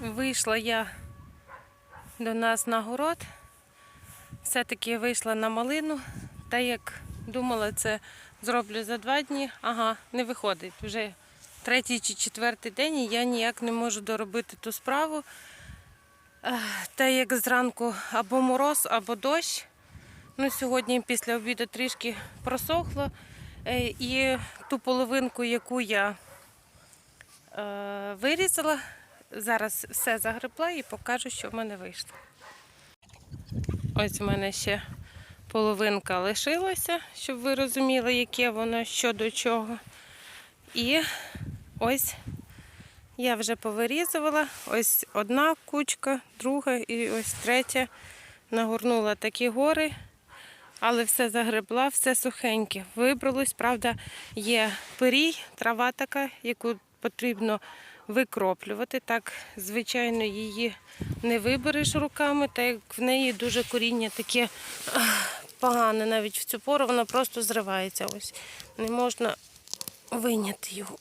Вийшла я до нас на город. Все-таки вийшла на малину. Та як думала, це зроблю за два дні. Ага, не виходить. Вже третій чи четвертий день і я ніяк не можу доробити ту справу. Та як зранку або мороз, або дощ. Ну, сьогодні після обіду трішки просохло. Е, І ту половинку, яку я е, вирізала, зараз все загребла і покажу, що в мене вийшло. Ось у мене ще половинка лишилася, щоб ви розуміли, яке воно що до чого. І ось я вже повирізувала. Ось одна кучка, друга і ось третя. Нагорнула такі гори, але все загребла, все сухеньке. Вибралось, правда, є пирій, трава така, яку потрібно викроплювати. Так, звичайно, її не вибереш руками, так як в неї дуже коріння таке погане. Навіть в цю пору вона просто зривається. Ось не можна виняти його.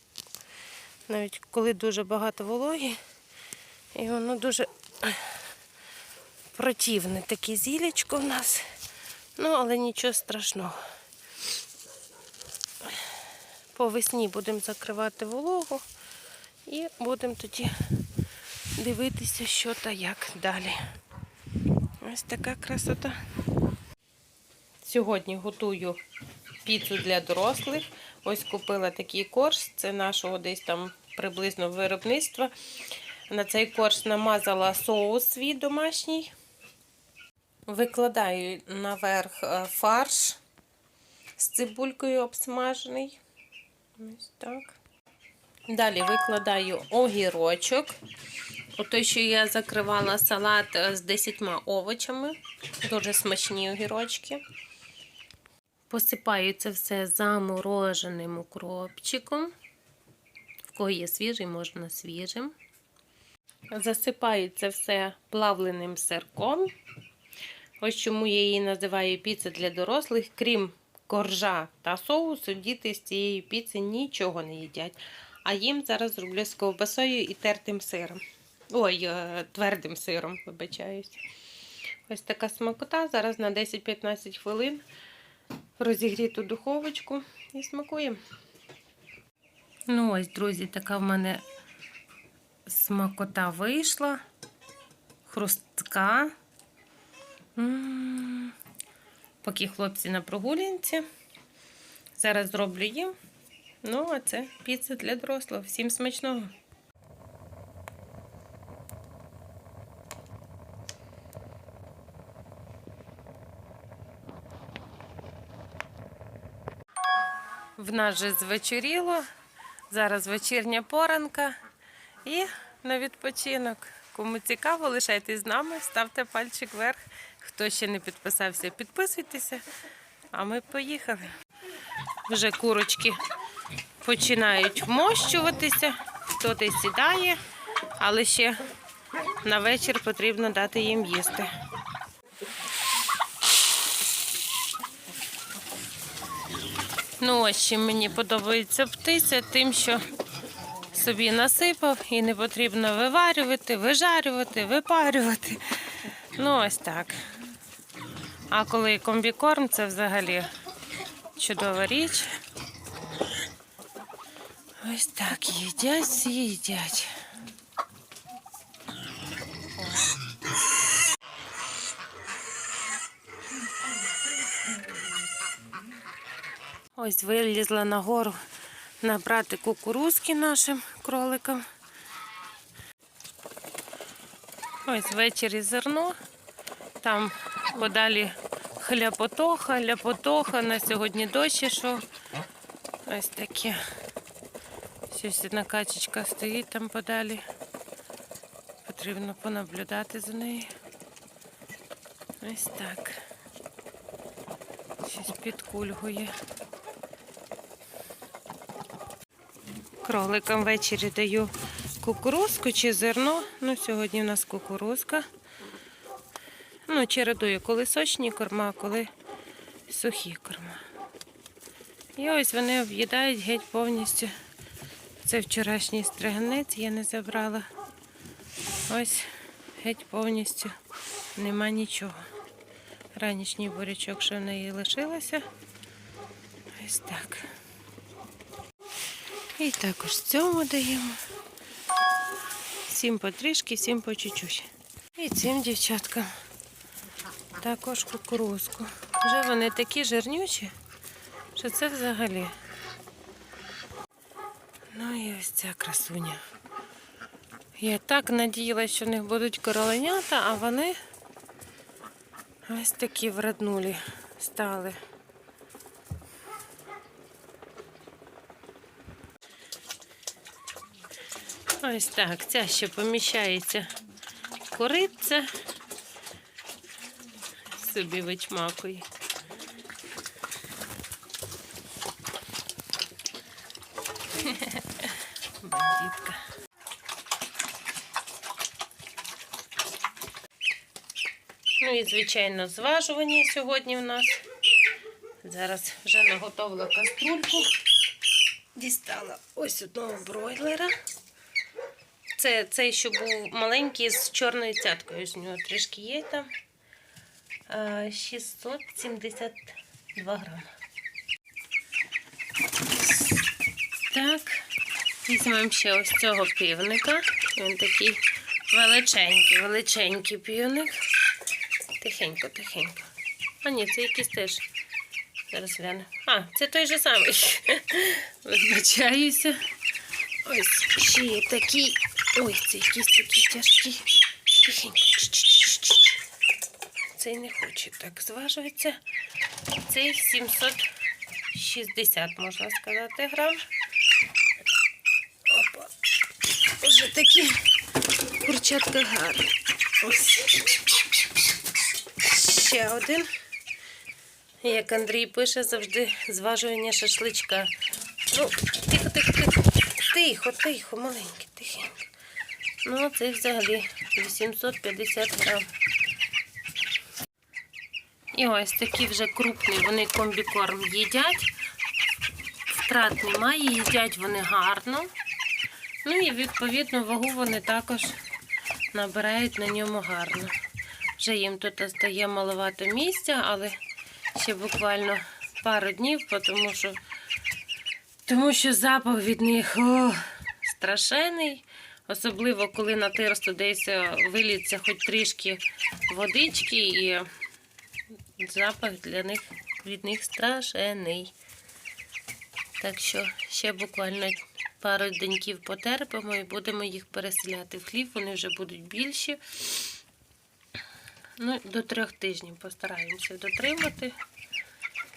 Навіть коли дуже багато вологі, і воно дуже противне таке зілечко в нас. Ну, але нічого страшного. По весні будемо закривати вологу і будемо тоді дивитися, що та як далі. Ось така красота. Сьогодні готую піцу для дорослих. Ось купила такий корж, це нашого десь там приблизно виробництва. На цей корж намазала соус свій домашній. Викладаю наверх е, фарш з цибулькою обсмажений. Ось так. Далі викладаю огірочок. Ото, що я закривала салат е, з 10 овочами. Дуже смачні огірочки. Посипаю це все замороженим укропчиком. В кого є свіжий, можна свіжим. Засипаю це все плавленим сирком. Ось чому я її називаю піца для дорослих. Крім коржа та соусу, діти з цієї піци нічого не їдять. А їм зараз зроблю з ковбасою і тертим сиром. Ой, е, твердим сиром, вибачаюсь. Ось така смакота. Зараз на 10-15 хвилин розігріту духовочку і смакуємо. Ну ось, друзі, така в мене смакота вийшла. Хрустка. Поки хлопці на прогулянці. Зараз зроблю їм. Ну, а це піца для дорослих. Всім смачного. В нас же звечоріло. Зараз вечірня поранка і на відпочинок. Кому цікаво, лишайтесь з нами, ставте пальчик вверх. Хто ще не підписався, підписуйтеся. А ми поїхали. Вже курочки починають вмощуватися, хто десь сідає, але ще на вечір потрібно дати їм їсти. Ну, ось чим мені подобається птиця, тим, що собі насипав і не потрібно виварювати, вижарювати, випарювати. Ну, ось так. А коли комбікорм, це взагалі чудова річ. Ось так їдять, всі їдять. Ось вилізла нагору набрати кукурузки нашим кроликам. Ось ввечері зерно. Там подалі хляпотоха, ляпотоха. На сьогодні дощ ішов. Ось таке. Щось одна качечка стоїть там подалі. Потрібно понаблюдати за нею. Ось так. Щось підкульгує. Кроликам ввечері даю кукурузку чи зерно. Ну, сьогодні в нас кукурузка. Ну, чередую, коли сочні корма, коли сухі корма. І ось вони об'їдають геть повністю. Це вчорашній стриганець, я не забрала. Ось геть повністю нема нічого. Ранішній бурячок, що в неї лишилося. Ось так. І також цьому даємо. Всім потрішки, всім по чуть-чуть. І цим дівчаткам також кукурузку. Вже вони такі жирнючі, що це взагалі. Ну і ось ця красуня. Я так надіялася, що в них будуть короленята, а вони ось такі вреднулі стали. Ось так, ця ще поміщається кориця. Собі вичмакує. І, звичайно, зважування сьогодні в нас. Зараз вже наготовила каструльку. Дістала ось одного бройлера. Це цей, що був маленький з чорною цяткою. З нього трішки є там. 672 грами. Так, візьмемо ще ось цього півника. Він такий величенький, величенький півник. Тихенько, тихенько. А ні, це якийсь теж. Зараз гляну. А, це той же самий. Вибачаюся. Ось ще є такий. Ой, це якийсь такий тяжкий. Тихенько. Цей не хоче так зважується. Цей 760, можна сказати, грам. Опа. Вже такі курчатка гарні. Ось. Ще один. Як Андрій пише, завжди зважування шашличка. Ну, тихо, тихо, тихо. Тихо, тихо, маленький, тихенько. Ну, це взагалі 850 грам. І ось такі вже крупні, вони комбікорм їдять. Втрат немає, їдять вони гарно. Ну і відповідно вагу вони також набирають на ньому гарно. Вже їм тут стає маловато місця, але ще буквально пару днів, тому що, тому що запах від них о, страшенний. Особливо, коли на тирсту десь виліться хоч трішки водички, і запах для них від них страшенний. Так що ще буквально пару деньків потерпимо і будемо їх переселяти в хлів. Вони вже будуть більші. Ну, до трьох тижнів постараємося дотримати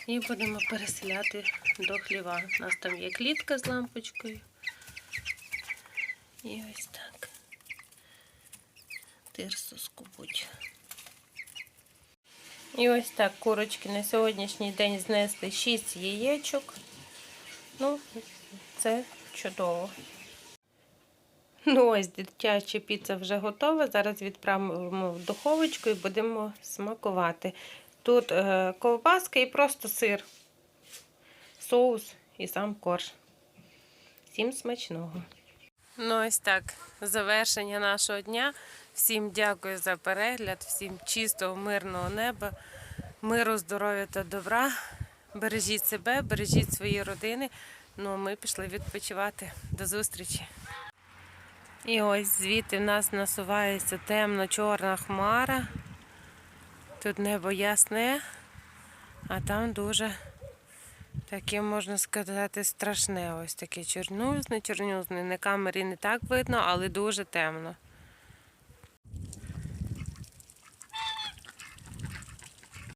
і будемо переселяти до хліва. У нас там є клітка з лампочкою. І ось так. Тирсу скубуть. І ось так курочки на сьогоднішній день знесли 6 яєчок. Ну, це чудово. Ну, ось дитяча піца вже готова. Зараз відправимо в духовочку і будемо смакувати. Тут е, ковбаска і просто сир, соус і сам корж. Всім смачного. Ну, ось так. Завершення нашого дня. Всім дякую за перегляд, всім чистого, мирного неба, миру, здоров'я та добра. Бережіть себе, бережіть свої родини. Ну, а ми пішли відпочивати. До зустрічі! І ось звідти в нас насувається темно-чорна хмара. Тут небо ясне, а там дуже таке, можна сказати, страшне. Ось таке чорнюзне, чорнюзне. На камері не так видно, але дуже темно.